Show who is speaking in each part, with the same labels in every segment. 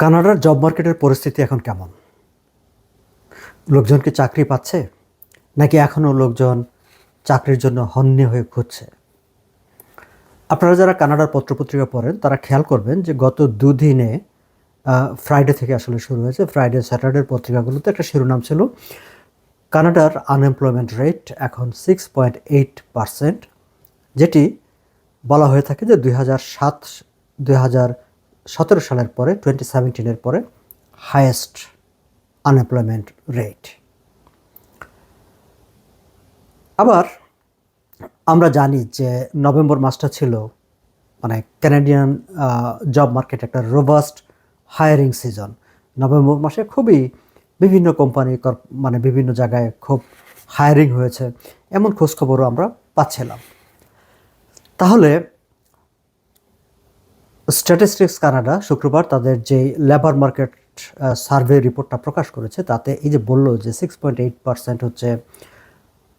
Speaker 1: কানাডার জব মার্কেটের পরিস্থিতি এখন কেমন? লোকজন কি চাকরি পাচ্ছে? নাকি এখনও লোকজন চাকরির জন্য হন্যে হয়ে খুঁজছে? আপনারা যারা কানাডার পত্রপত্রিকা পড়েন, তারা খেয়াল করবেন যে গত দুদিনে ফ্রাইডে থেকে আসলে শুরু হয়েছে। ফ্রাইডে স্যাটারডের পত্রিকাগুলোতে একটা শিরোনাম ছিল, কানাডার আনএমপ্লয়মেন্ট রেট এখন সিক্স পয়েন্ট এইট পারসেন্ট যেটি বলা হয়ে থাকে যে দুই হাজার সাত, দুই হাজার সতেরো সালের পরে টোয়েন্টি সেভেন্টিনের পরে হায়েস্ট আনএমপ্লয়মেন্ট রেট আবার আমরা জানি যে নভেম্বর মাসটা ছিল মানে ক্যানাডিয়ান জব মার্কেট একটা রোবাস্ট হায়ারিং সিজন নভেম্বর মাসে খুবই বিভিন্ন কোম্পানি মানে বিভিন্ন জায়গায় খুব হায়ারিং হয়েছে। এমন খোঁজখবরও আমরা পাচ্ছিলাম। তাহলে স্ট্যাটিস্টিক্স কানাডা শুক্রবার তাদের যে লেবার মার্কেট সার্ভে রিপোর্টটা প্রকাশ করেছে, তাতে এই যে বলল যে সিক্স পয়েন্ট এইট পার্সেন্ট হচ্ছে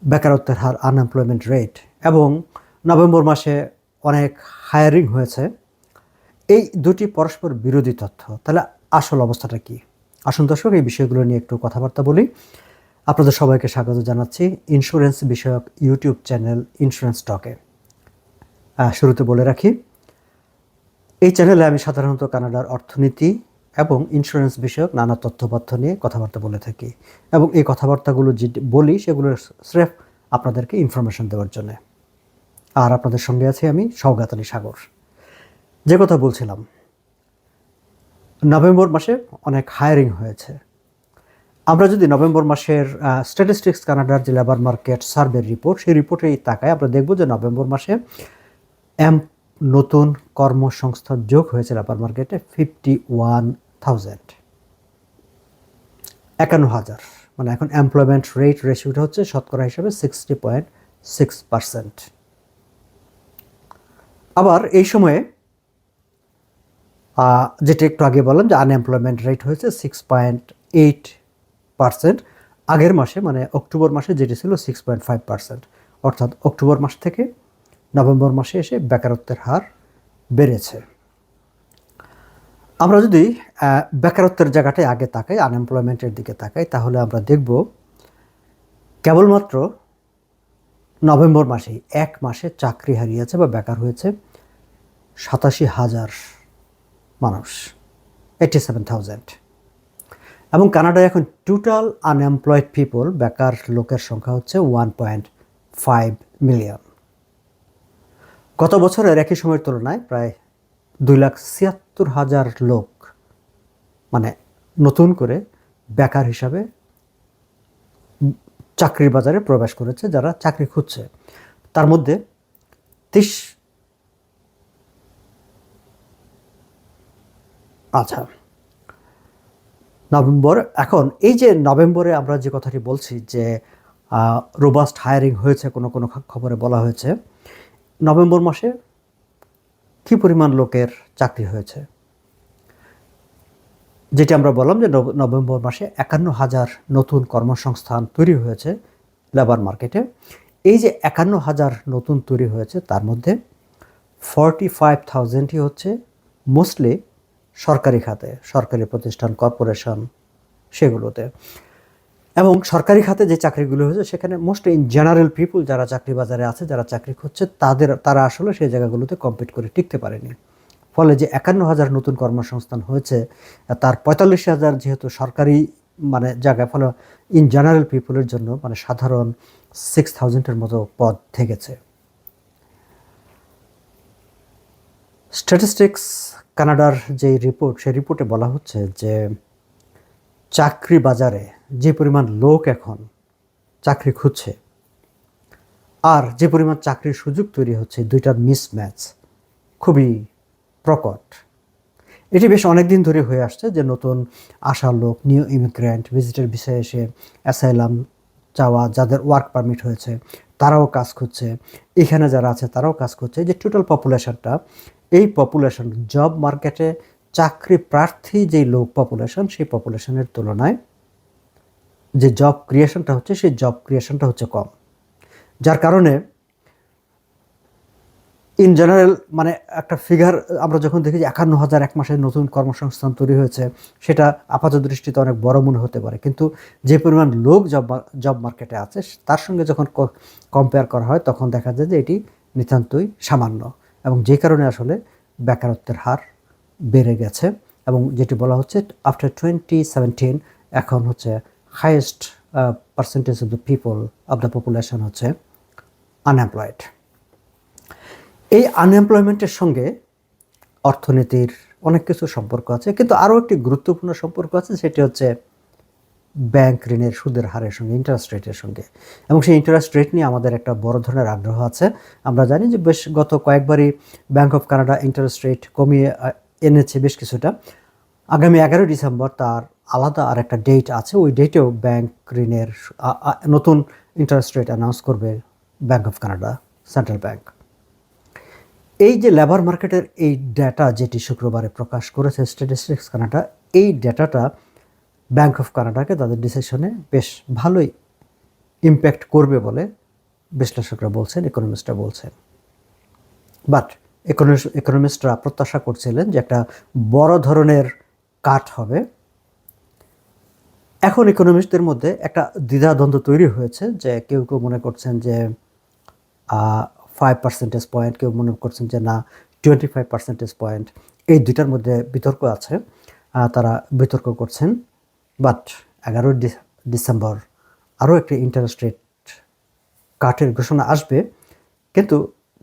Speaker 1: বেকারত্বের হার আনএমপ্লয়মেন্ট রেট এবং নভেম্বর মাসে অনেক হায়ারিং হয়েছে। এই দুটি পরস্পর বিরোধী তথ্য। তাহলে আসল অবস্থাটা কি? আসুন দর্শক, এই বিষয়গুলো নিয়ে একটু কথাবার্তা বলি। আপনাদের সবাইকে স্বাগত জানাচ্ছি ইন্স্যুরেন্স বিষয়ক ইউটিউব চ্যানেল ইন্স্যুরেন্স টকে। শুরুতে বলে রাখি এই চ্যানেলে আমি সাধারণত কানাডার অর্থনীতি এবং ইন্স্যুরেন্স বিষয়ক নানা তথ্যপত্র নিয়ে কথাবার্তা বলে থাকি এবং এই কথাবার্তাগুলো যে বলি সেগুলো স্রেফ আপনাদেরকে ইনফরমেশন দেওয়ার জন্য। আর আপনাদের সঙ্গে আছি আমি সৌগাত আলী সাগর। যে কথা বলছিলাম, নভেম্বর মাসে অনেক হায়ারিং হয়েছে। আমরা যদি নভেম্বর মাসের স্ট্যাটিস্টিক্স কানাডার যে লেবার মার্কেট সার্ভের রিপোর্ট সেই রিপোর্টেই তাকায় আমরা দেখব যে নভেম্বর মাসে এম নতুন কর্মসংস্থান যোগ হয়েছে লেবার মার্কেটে ফিফটি ওয়ান থাউজেন্ড একান্ন হাজার। মানে এখন এমপ্লয়মেন্ট রেট রেশিওটা হচ্ছে শতকরা হিসাবে সিক্সটি পয়েন্ট সিক্স পার্সেন্ট আবার এই সময়ে যেটা একটু আগে বললাম যে আনএমপ্লয়মেন্ট রেট হয়েছে সিক্স পয়েন্ট এইট পার্সেন্ট আগের মাসে মানে অক্টোবর মাসে যেটি ছিল সিক্স পয়েন্ট ফাইভ পার্সেন্ট অর্থাৎ অক্টোবর মাস থেকে নভেম্বর মাসে এসে বেকারত্বের হার বেড়েছে। আমরা যদি বেকারত্বের জায়গাটায় আগে তাকাই আনএমপ্লয়মেন্টের দিকে তাকাই, তাহলে আমরা দেখব কেবলমাত্র নভেম্বর মাসেই এক মাসে চাকরি হারিয়েছে বা বেকার হয়েছে সাতাশি হাজার মানুষ এইটি সেভেন থাউজেন্ড এবং কানাডায় এখন টোটাল আনএমপ্লয়েড পিপল বেকার লোকের সংখ্যা হচ্ছে ওয়ান পয়েন্ট ফাইভ মিলিয়ন গত বছরের একই সময়ের তুলনায় প্রায় দুই লাখ ছিয়াত্তর হাজার লোক মানে নতুন করে বেকার হিসাবে চাকরির বাজারে প্রবেশ করেছে, যারা চাকরি খুঁজছে। তার মধ্যে তিরিশ আচ্ছা নভেম্বর, এখন এই যে নভেম্বরে আমরা যে কথাটি বলছি যে রোবাস্ট হায়ারিং হয়েছে কোনো কোনো খবরে বলা হয়েছে নভেম্বর মাসে কী পরিমাণ লোকের চাকরি হয়েছে? যেটি আমরা বললাম যে নভেম্বর মাসে একান্ন হাজার নতুন কর্মসংস্থান তৈরি হয়েছে লেবার মার্কেটে। এই যে একান্ন হাজার নতুন তৈরি হয়েছে, তার মধ্যে ফর্টি ফাইভ থাউজেন্ডই হচ্ছে মোস্টলি সরকারি খাতে, সরকারি প্রতিষ্ঠান, কর্পোরেশন, সেগুলোতে। এবং সরকারি খাতে যে চাকরিগুলো হয়েছে, সেখানে মোস্ট ইন জেনারেল পিপুল যারা চাকরি বাজারে আছে, যারা চাকরি খুঁজছে, তাদের, তারা আসলে সেই জায়গাগুলোতে কম্পিট করে টিকতে পারেনি। ফলে যে একান্ন হাজার নতুন কর্মসংস্থান হয়েছে, তার পঁয়তাল্লিশ হাজার যেহেতু সরকারি মানে জায়গায়, ফলে ইন জেনারেল পিপুলের জন্য মানে সাধারণ সিক্স থাউজেন্ডের মতো পদ থেকেছে। স্ট্যাটিস্টিক্স কানাডার যে রিপোর্ট সেই রিপোর্টে বলা হচ্ছে যে, চাকরি বাজারে যে পরিমাণ লোক এখন চাকরি খুঁজছে আর যে পরিমাণ চাকরির সুযোগ তৈরি হচ্ছে দুইটার মিসম্যাচ খুবই প্রকট। এটি বেশ অনেক দিন ধরে হয়ে আসছে যে নতুন আসা লোক নিউ ইমিগ্রেন্ট ভিজিটার বিষয়ে এসে অ্যাসাইলাম চাওয়া, যাদের ওয়ার্ক পারমিট হয়েছে, তারাও কাজ করছে এখানে যারা আছে, তারাও কাজ করছে যে টোটাল পপুলেশনটা এই পপুলেশন জব মার্কেটে চাকরি প্রার্থী যেই লোক পপুলেশন সেই পপুলেশনের তুলনায় যে জব ক্রিয়েশনটা হচ্ছে, সেই জব ক্রিয়েশনটা হচ্ছে কম। যার কারণে ইন জেনারেল মানে একটা ফিগার আমরা যখন দেখি যে একান্ন হাজার এক মাসে নতুন কর্মসংস্থান তৈরি হয়েছে, সেটা আপাত দৃষ্টিতে অনেক বড় মনে হতে পারে। কিন্তু যে পরিমাণ লোক জব জব মার্কেটে আছে, তার সঙ্গে যখন কম্পেয়ার করা হয়, তখন দেখা যায় যে এটি নিতান্তই সামান্য। এবং যে কারণে আসলে বেকারত্বের হার বেড়ে গেছে, এবং যেটি বলা হচ্ছে আফটার টোয়েন্টি সেভেন্টিন এখন হচ্ছে highest percentage of the people of the population হচ্ছে আনএমপ্লয়েড এই আনএমপ্লয়মেন্টের সঙ্গে অর্থনীতির অনেক কিছু সম্পর্ক আছে, কিন্তু আরও একটি গুরুত্বপূর্ণ সম্পর্ক আছে, সেটি হচ্ছে ব্যাংক ঋণের সুদের হারের সঙ্গে ইন্টারেস্ট রেটের সঙ্গে। এবং সেই ইন্টারেস্ট রেট নিয়ে আমাদের একটা বড় ধরনের আগ্রহ আছে। আমরা জানি যে বেশ গত কয়েকবারই Bank of Canada interest rate কমিয়ে এনেছে বেশ কিছুটা। আগামী এগারোই ডিসেম্বর তার আলাদা আর একটা ডেট আছে, ওই ডেটেও ব্যাংক ঋণের নতুন ইন্টারেস্ট রেট অ্যানাউন্স করবে Bank of Canada central bank এই যে লেবার মার্কেটের এই ডেটা যেটি শুক্রবারে প্রকাশ করেছে স্ট্যাটিস্টিক্স কানাডা এই ডেটাটা ব্যাংক অফ কানাডাকে তাদের ডিসিশনে বেশ ভালোই ইম্প্যাক্ট করবে বলে বিশ্লেষকরা বলছেন ইকোনমিস্টরা বলছেন। বাট ইকোনমিস্টরা প্রত্যাশা করছিলেন যে একটা বড় ধরনের কাট হবে। এখন ইকোনমিস্টদের মধ্যে একটা দ্বিধাদ্বন্দ্ব তৈরি হয়েছে যে কেউ কেউ মনে করছেন যে ফাইভ পার্সেন্টেজ পয়েন্ট কেউ মনে করছেন যে না টোয়েন্টি ফাইভ পার্সেন্টেজ পয়েন্ট এই দুইটার মধ্যে বিতর্ক আছে। তারা বিতর্ক করছেন। বাট এগারোই ডিসেম্বর আরও একটি ইন্টারেস্ট রেট কাটের ঘোষণা আসবে। কিন্তু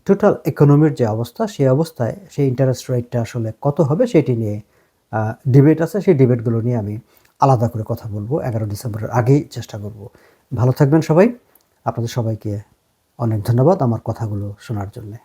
Speaker 1: টোটাল ইকোনমির যে অবস্থা, সেই অবস্থায় সেই ইন্টারেস্ট রেটটা আসলে কত হবে সেটি নিয়ে ডিবেট আছে। সেই ডিবেটগুলো নিয়ে আমি আলাদা করে কথা বলব। এগারো ডিসেম্বরের আগেই চেষ্টা করব। ভালো থাকবেন সবাই। আপনাদের সবাইকে অনেক ধন্যবাদ আমার কথাগুলো শোনার জন্যে।